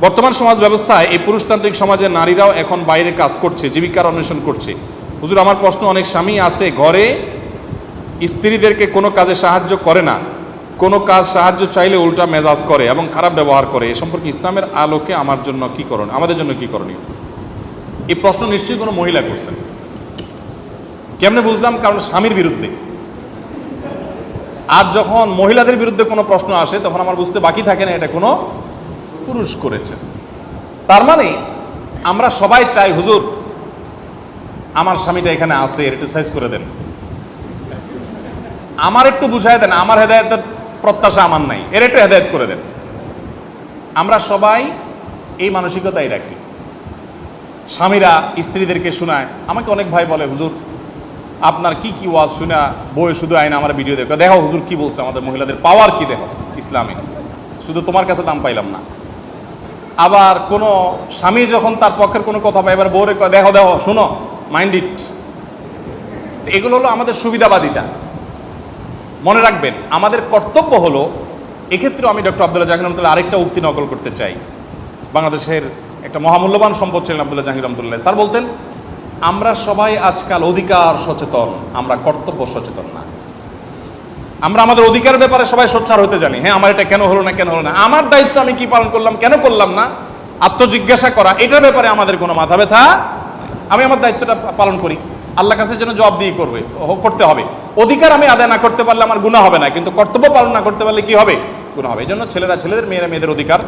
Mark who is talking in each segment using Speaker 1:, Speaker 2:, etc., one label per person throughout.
Speaker 1: বর্তমান সমাজ ব্যবস্থায় এই পুরুষতান্ত্রিক সমাজে নারীরাও এখন বাইরে কাজ করছে, জীবিকার অন্বেষণ করছে। হুজুর, আমার প্রশ্ন, অনেক স্বামী আছে ঘরে, স্ত্রীদেরকে কোনো কাজে সাহায্য করে না। কোনো কাজ সাহায্য চাইলে উল্টা মেজাজ করে এবং খারাপ ব্যবহার করে। এ সম্পর্কে ইসলামের আলোকে আমার জন্য কি করণ, আমাদের জন্য কি করণীয়? এই প্রশ্ন নিশ্চয়ই কোনো মহিলা করছেন। কেমনে বুঝলাম? কারণ স্বামীর বিরুদ্ধে। আর যখন মহিলাদের বিরুদ্ধে কোনো প্রশ্ন আসে, তখন আমার বুঝতে বাকি থাকে না এটা কোনো পুরুষ করেছে তার মানে আমরা সবাই চাই, হুজুর, আমার স্বামীটা এখানে আছে একটু সাইজ করে দেন। আমার একটু বুঝাই দেন, আমার হেদায়তের প্রত্যাশা আমার নাই, এর একটু হেদায়ত করে দেন। আমরা সবাই এই মানসিকতাই রাখি। স্বামীরা স্ত্রীদেরকে শোনায়, আমাকে অনেক ভাই বলে, হুজুর, আপনার কি কি ওয়াজ শুনা বই শুধু আইন আমার ভিডিও দেখো। দেখো, হুজুর কি বলছে আমাদের মহিলাদের? পাওয়ার কি দেখো ইসলামে? শুধু তোমার কাছে দাম পাইলাম না। আবার কোনো স্বামী যখন তার পক্ষের কোনো কথা পায় এবার কয়, দেখো দেখো শুনো মাইন্ড ইট এগুলো হলো আমাদের সুবিধাবাদিতা মনে রাখবেন আমাদের কর্তব্য হলো এক্ষেত্রেও আমি ডক্টর আবদুল্লাহ জাহির রহমতুল্লাহ আরেকটা উক্তি নকল করতে চাই। বাংলাদেশের একটা মহামূল্যবান সম্পদ ছিলেন আবদুল্লাহ জাহির রহমতুল্লাহ। স্যার বলতেন আমরা সবাই আজকাল অধিকার সচেতন আমরা কর্তব্য সচেতন না। আমরা আমাদের অধিকার ব্যাপারে সবাই সোচ্চার হতে জানি। হ্যাঁ আমার এটা কেন হলো না, কেন হলো না? আমার দায়িত্ব আমি কি পালন করলাম, কেন করলাম না? আত্মজিজ্ঞাসা করা, এটার ব্যাপারে আমাদের কোনো মাথা ব্যথা আমি আমার দায়িত্বটা পালন করি। আল্লাহ কাছে যেন জবাব দিয়ে করবে করতে হবে। অধিকার আমি আদায় না করতে পারলে আমার গুণা হবে না, কিন্তু কর্তব্য পালন না করতে পারলে কি হবে? গুণা হবে। এই জন্য ছেলেরা, ছেলেদের, মেয়েরা, মেয়েদের অধিকার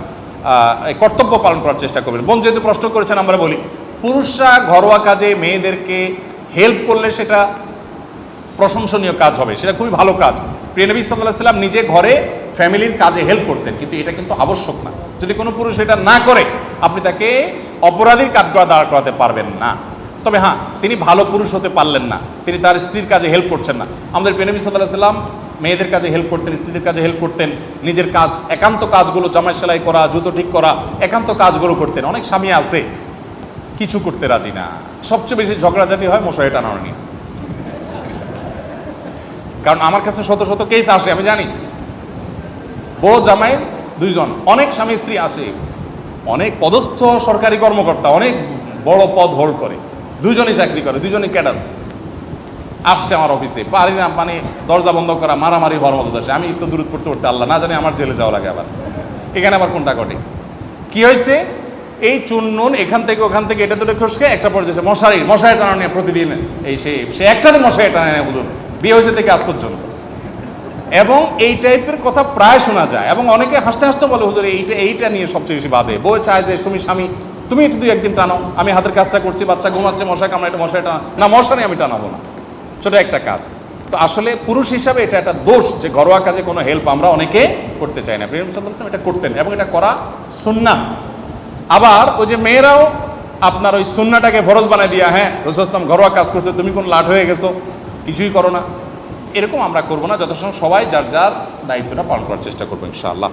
Speaker 1: কর্তব্য পালন করার চেষ্টা করবেন। বোন যেহেতু প্রশ্ন করেছেন, আমরা বলি, পুরুষরা ঘরোয়া কাজে মেয়েদেরকে হেল্প করলে সেটা প্রশংসনীয় কাজ হবে। সেটা খুবই ভালো কাজ। প্রিয় নবী সাল্লাহ সাল্লাম নিজে ঘরে ফ্যামিলির কাজে হেল্প করতেন, কিন্তু এটা কিন্তু আবশ্যক না। যদি কোনো পুরুষ এটা না করে, আপনি তাকে অপরাধীর কাঠগড়া দাঁড় করাতে পারবেন না। তবে হ্যাঁ তিনি ভালো পুরুষ হতে পারলেন না। তিনি তার স্ত্রীর কাজে হেল্প করছেন না। আমাদের নবী সাল্লাহ সাল্লাম মেয়েদের কাজে হেল্প করতেন, স্ত্রীদের কাজে হেল্প করতেন, নিজের কাজ, একান্ত কাজগুলো জামাই সেলাই করা, জুতো ঠিক করা, একান্ত কাজগুলো করতেন। অনেক স্বামী আছে, কিছু করতে রাজি না। সবচেয়ে বেশি ঝগড়াঝাটি হয় মশারি টানানো নিয়ে কারণ আমার কাছে শত শত কেস আসে, আমি জানি। বউ, জামাই, দুইজন। অনেক স্বামী, স্ত্রী আসে। অনেক পদস্থ সরকারি কর্মকর্তা অনেক বড় পদ হোল্ড করে। দুজনই চাকরি করে দুজনই ক্যাডার। আসছে আমার অফিসে। পারি না মানে দরজা বন্ধ করা, মারামারি হওয়ার মতো দেশে। আমি তো দূরত পড়তে পড়তে আল্লাহ না জানি আমার জেলে যাওয়া লাগে আবার। এখানে আবার কোনটা ঘটে? কি হয়েছে? এই চুননুন এখান থেকে, ওখান থেকে, এটা দুটো খসকে একটা পর্যায়ে মশারি মশারি টানা নিয়ে প্রতিদিন এই সে একটা মশারি টানা নেয় বুঝুন বিয়ে হয়েছে থেকে আজ পর্যন্ত। এবং এই টাইপের কথা প্রায় শোনা যায়। এবং অনেকে হাসতে হাসতে বলে, হুজুর এইটা এইটা নিয়ে সবচেয়ে বেশি বাদে বউ চায় যে, তুমি স্বামী, তুমি একটু দুই একদিন টানো। আমি হাতের কাজটা করছি, বাচ্চা ঘুমাচ্ছে, মশা কামড়া একটা মশাই টানা না মশারি আমি টানাবো না। ছোট একটা কাজ। তো আসলে পুরুষ হিসাবে এটা একটা দোষ যে, ঘরোয়া কাজে কোনো হেল্প আমরা অনেকে করতে চাই না। প্রেম সাল্লাম এটা করতেন এবং এটা করা সুন্না আবার ওই যে মেয়েরাও আপনার ওই সুন্নাটাকে ফরজ বানায় দিয়া হ্যাঁ রসুলাম ঘরোয়া কাজ করছে, তুমি কোন লাট হয়ে গেছো? কিছুই করো না। এরকম আমরা করব না, যথাসম্ভব সবাই যার যার দায়িত্বটা পালন করার চেষ্টা করব ইনশাআল্লাহ।